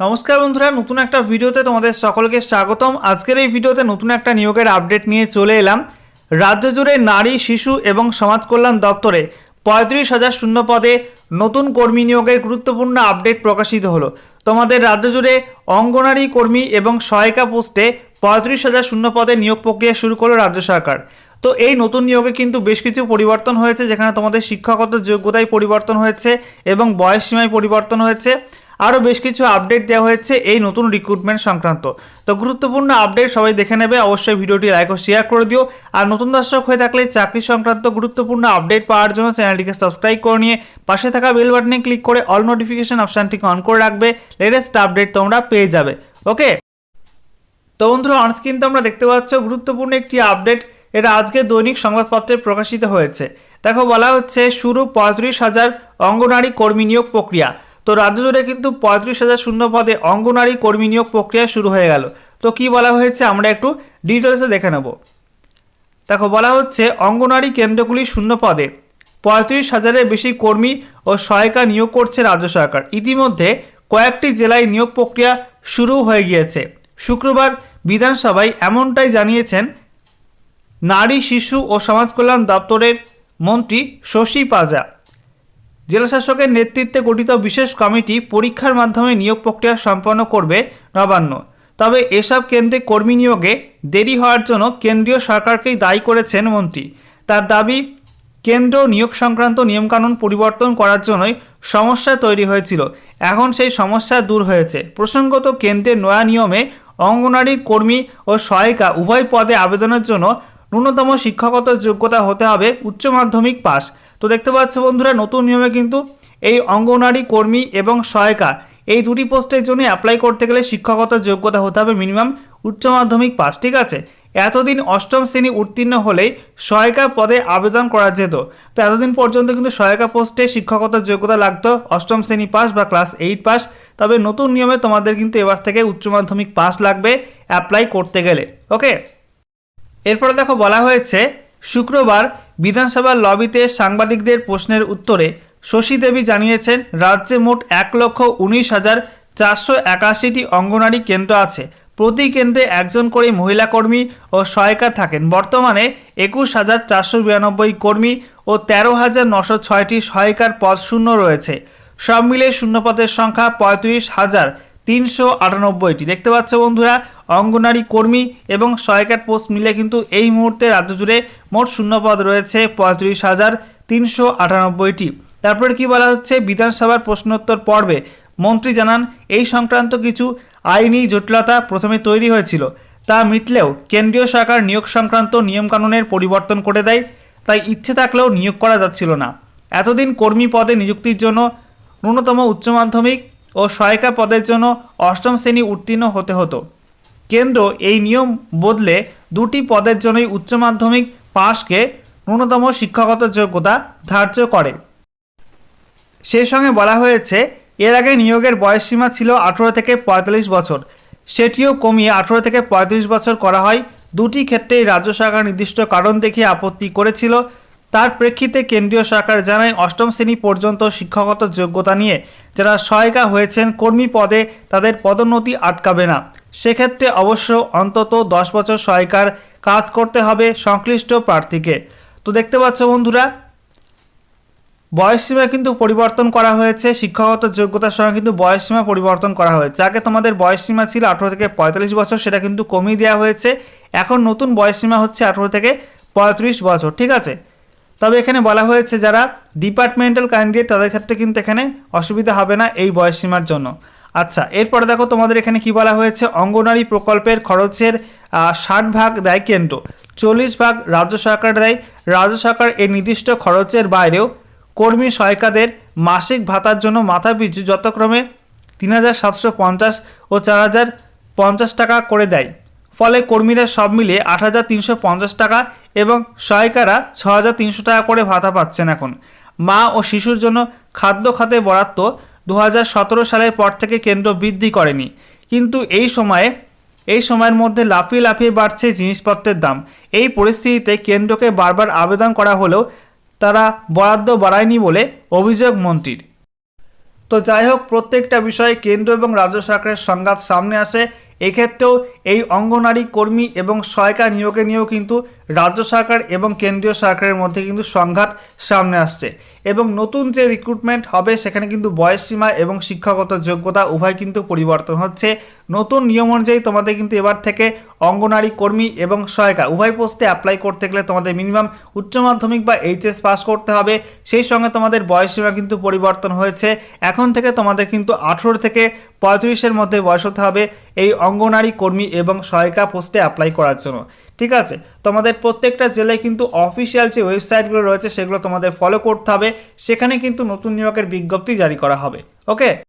নমস্কার বন্ধুরা, নতুন একটা ভিডিওতে তোমাদের সকলকে স্বাগতম। আজকের এই ভিডিওতে নতুন একটা নিয়োগের আপডেট নিয়ে চলে এলাম। রাজ্য জুড়ে নারী, শিশু এবং সমাজ কল্যাণ দপ্তরে পঁয়ত্রিশ হাজার শূন্য পদে নতুন কর্মী নিয়োগের গুরুত্বপূর্ণ আপডেট প্রকাশিত হলো। তোমাদের রাজ্য জুড়ে অঙ্গনারী কর্মী এবং সহায়িকা পোস্টে পঁয়ত্রিশ হাজার শূন্য পদে নিয়োগ প্রক্রিয়া শুরু করল রাজ্য সরকার। তো এই নতুন নিয়োগে কিন্তু বেশ কিছু পরিবর্তন হয়েছে, যেখানে তোমাদের শিক্ষাগত যোগ্যতায় পরিবর্তন হয়েছে এবং বয়স সীমায় পরিবর্তন হয়েছে। আরও বেশ কিছু আপডেট দেওয়া হয়েছে এই নতুন রিক্রুটমেন্ট সংক্রান্ত। তো গুরুত্বপূর্ণ আপডেট সবাই দেখে নেবে, অবশ্যই ভিডিওটি লাইক ও শেয়ার করে দিও। আর নতুন দর্শক হয়ে থাকলে চাকরি সংক্রান্ত গুরুত্বপূর্ণ আপডেট পাওয়ার জন্য চ্যানেলটিকে সাবস্ক্রাইব করে নিয়ে পাশে থাকা বেল বাটনে ক্লিক করে অল নোটিফিকেশন অপশানটিকে অন করে রাখবে। লেটেস্ট আপডেট তোমরা পেয়ে যাবে। ওকে তো বন্ধুরা অনস্ক্রিন তোমরা দেখতে পাচ্ছ গুরুত্বপূর্ণ একটি আপডেট এটা আজকে দৈনিক সংবাদপত্রে প্রকাশিত হয়েছে। দেখো, বলা হচ্ছে শুরু পঁয়ত্রিশ হাজার অঙ্গনারী কর্মী নিয়োগ প্রক্রিয়া। তো রাজ্য জুড়ে কিন্তু পঁয়ত্রিশ হাজার শূন্য পদে অঙ্গনারী কর্মী নিয়োগ প্রক্রিয়া শুরু হয়ে গেল। তো কি বলা হয়েছে আমরা একটু ডিটেলসে দেখে নেব। দেখো, বলা হচ্ছে অঙ্গনারী কেন্দ্রগুলি শূন্য পদে পঁয়ত্রিশ হাজারের বেশি কর্মী ও সহায়িকা নিয়োগ করছে রাজ্য সরকার। ইতিমধ্যে কয়েকটি জেলায় নিয়োগ প্রক্রিয়া শুরু হয়ে গিয়েছে। শুক্রবার বিধানসভায় এমনটাই জানিয়েছেন নারী, শিশু ও সমাজ কল্যাণ দপ্তরের মন্ত্রী শশী পাজা। জেলাশাসকের নেতৃত্বে গঠিত বিশেষ কমিটি পরীক্ষার মাধ্যমে নিয়োগ প্রক্রিয়া সম্পন্ন করবে নবান্ন। তবে এসব কেন্দ্রে কর্মী নিয়োগে দেরি হওয়ার জন্য কেন্দ্রীয় সরকারকেই দায়ী করেছেন মন্ত্রী। তার দাবি, কেন্দ্র নিয়োগ সংক্রান্ত নিয়মকানুন পরিবর্তন করার জন্যই সমস্যা তৈরি হয়েছিল। এখন সেই সমস্যা দূর হয়েছে। প্রসঙ্গত কেন্দ্রের নয়া নিয়মে অঙ্গনারী কর্মী ও সহায়িকা উভয় পদে আবেদনের জন্য ন্যূনতম শিক্ষাগত যোগ্যতা হতে হবে উচ্চ মাধ্যমিক পাস তো দেখতে পাচ্ছ বন্ধুরা, নতুন নিয়মে কিন্তু এই অঙ্গনারী কর্মী এবং সহায়িকা এই দুটি পোস্টের জন্য অ্যাপ্লাই করতে গেলে শিক্ষাগত যোগ্যতা হতে হবে মিনিমাম উচ্চ মাধ্যমিক পাস ঠিক আছে? এতদিন অষ্টম শ্রেণি উত্তীর্ণ হলেই সহায়িকা পদে আবেদন করা যেত। তো এতদিন পর্যন্ত কিন্তু সহায়িকা পোস্টে শিক্ষাগত যোগ্যতা লাগতো, অষ্টম শ্রেণি পাস বা ক্লাস এইট পাস তবে নতুন নিয়মে তোমাদের কিন্তু এবার থেকে উচ্চ মাধ্যমিক পাস লাগবে অ্যাপ্লাই করতে গেলে ওকে এরপরে দেখো বলা হয়েছে, শুক্রবার বিধানসভার লবিতে সাংবাদিকদের প্রশ্নের উত্তরে শশী দেবী জানিয়েছেন, রাজ্যে মোট এক লক্ষ উনিশ হাজার চারশো একাশিটি অঙ্গনারী কেন্দ্র আছে। প্রতি কেন্দ্রে একজন করে মহিলা কর্মী ও সহায়িকা থাকেন। বর্তমানে একুশ হাজার চারশো বিরানব্বই কর্মী ও তেরো হাজার নশো ছয়টি সহায়িকার পদ শূন্য রয়েছে। সব মিলিয়ে শূন্যপদের সংখ্যা পঁয়ত্রিশ হাজার তিনশো আটানব্বইটি। দেখতে পাচ্ছ বন্ধুরা অঙ্গনারী কর্মী এবং সহায়িকার পোস্ট মিলে কিন্তু এই মুহূর্তে রাজ্য জুড়ে মোট শূন্যপদ রয়েছে পঁয়ত্রিশ হাজার তিনশো আটানব্বইটি। তারপরে কি বলা হচ্ছে? বিধানসভার প্রশ্নোত্তর পর্বে মন্ত্রী জানান, এই সংক্রান্ত কিছু আইনি জটিলতা প্রথমে তৈরি হয়েছিল। তা মিটলেও কেন্দ্রীয় সরকার নিয়োগ সংক্রান্ত নিয়মকানুনের পরিবর্তন করে দেয়, তাই ইচ্ছে থাকলেও নিয়োগ করা যাচ্ছিল না। এতদিন কর্মী পদে নিযুক্তির জন্য ন্যূনতম উচ্চ মাধ্যমিক ও সহায়িকা পদের জন্য অষ্টম শ্রেণি উত্তীর্ণ হতে হতো। কেন্দ্র এই নিয়ম বদলে দুটি পদের জন্যই উচ্চ মাধ্যমিক পাশকে ন্যূনতম শিক্ষাগত যোগ্যতা ধার্য করে। সেই সঙ্গে বলা হয়েছে, এর আগে নিয়োগের বয়সসীমা ছিল আঠেরো থেকে পঁয়তাল্লিশ বছর। সেটিও কমিয়ে আঠেরো থেকে পঁয়ত্রিশ বছর করা হয়। দুটি ক্ষেত্রেই রাজ্য সরকার নির্দিষ্ট কারণ দেখিয়ে আপত্তি করেছিল। তার প্রেক্ষিতে কেন্দ্রীয় সরকার জানায়, অষ্টম শ্রেণি পর্যন্ত শিক্ষাগত যোগ্যতা নিয়ে যারা সহায়িকা হয়েছেন কর্মী পদে তাদের পদোন্নতি আটকাবে না। সেক্ষেত্রে অবশ্য অন্তত দশ বছর সহায়িকার কাজ করতে হবে সংশ্লিষ্ট প্রার্থীকে। তো দেখতে পাচ্ছ বন্ধুরা, বয়সসীমা কিন্তু পরিবর্তন করা হয়েছে, শিক্ষাগত যোগ্যতার সঙ্গে কিন্তু বয়সসীমা পরিবর্তন করা হয়েছে। আগে তোমাদের বয়সসীমা ছিল আঠেরো থেকে পঁয়তাল্লিশ বছর, সেটা কিন্তু কমিয়ে দেওয়া হয়েছে। এখন নতুন বয়সসীমা হচ্ছে আঠেরো থেকে পঁয়ত্রিশ বছর, ঠিক আছে? তবে এখানে বলা হয়েছে, যারা ডিপার্টমেন্টাল ক্যান্ডিডেট তাদের ক্ষেত্রে কিন্তু এখানে অসুবিধা হবে না এই বয়সসীমার জন্য। আচ্ছা এরপরে দেখো তোমাদের এখানে কি বলা হয়েছে? অঙ্গনারী প্রকল্পের খরচের ষাট ভাগ দেয় কেন্দ্র, চল্লিশ ভাগ রাজ্য সরকার দেয়। রাজ্য সরকার এই নির্দিষ্ট খরচের বাইরেও কর্মী সহায়িকাদের মাসিক ভাতার জন্য মাথাপিছু যথাক্রমে তিন হাজার সাতশো পঞ্চাশ ও চার হাজার পঞ্চাশ টাকা করে দেয়। ফলে কর্মীরা সব মিলিয়ে আট হাজার তিনশো পঞ্চাশ টাকা এবং সহায়িকারা ছ হাজার তিনশো টাকা করে ভাতা পাচ্ছেন এখন। মা ও শিশুর জন্য খাদ্য খাতে বরাদ্দ দু সালের পর থেকে কেন্দ্র বৃদ্ধি করেনি। কিন্তু এই সময়ে, এই সময়ের মধ্যে লাফিয়ে লাফিয়ে বাড়ছে জিনিসপত্রের দাম। এই পরিস্থিতিতে কেন্দ্রকে বারবার আবেদন করা হলেও তারা বরাদ্দ বাড়ায়নি বলে অভিযোগ মন্ত্রীর। তো যাই হোক, প্রত্যেকটা বিষয়ে কেন্দ্র এবং রাজ্য সরকারের সংঘাত সামনে আসে। এক্ষেত্রেও এই অঙ্গনারী কর্মী এবং সহায়িকা নিয়োগে নিয়েও কিন্তু রাজ্য সরকার এবং কেন্দ্রীয় সরকারের মধ্যে কিন্তু সংঘাত সামনে আসছে। এবং নতুন যে রিক্রুটমেন্ট হবে, সেখানে কিন্তু বয়সসীমা এবং শিক্ষাগত যোগ্যতা উভয় কিন্তু পরিবর্তন হচ্ছে। নতুন নিয়ম অনুযায়ী তোমাদের কিন্তু এবার থেকে অঙ্গনারী কর্মী এবং সহায়িকা। উভয় পোস্টে অ্যাপ্লাই করতে গেলে তোমাদের মিনিমাম উচ্চ মাধ্যমিক বা এইচএস পাস করতে হবে। সেই সঙ্গে তোমাদের বয়সসীমা কিন্তু পরিবর্তন হয়েছে। এখন থেকে তোমাদের কিন্তু আঠেরো থেকে পঁয়ত্রিশের মধ্যে বয়স হতে হবে এই অঙ্গনারী কর্মী এবং সহায়িকা পোস্টে অ্যাপ্লাই করার জন্য। ঠিক আছে? তোমাদের প্রত্যেকটা জেলায় কিন্তু অফিসিয়াল যে ওয়েবসাইটগুলো রয়েছে সেগুলো তোমাদের ফলো করতে হবে। সেখানে কিন্তু নতুন নিয়োগের বিজ্ঞপ্তি জারি করা হবে। ওকে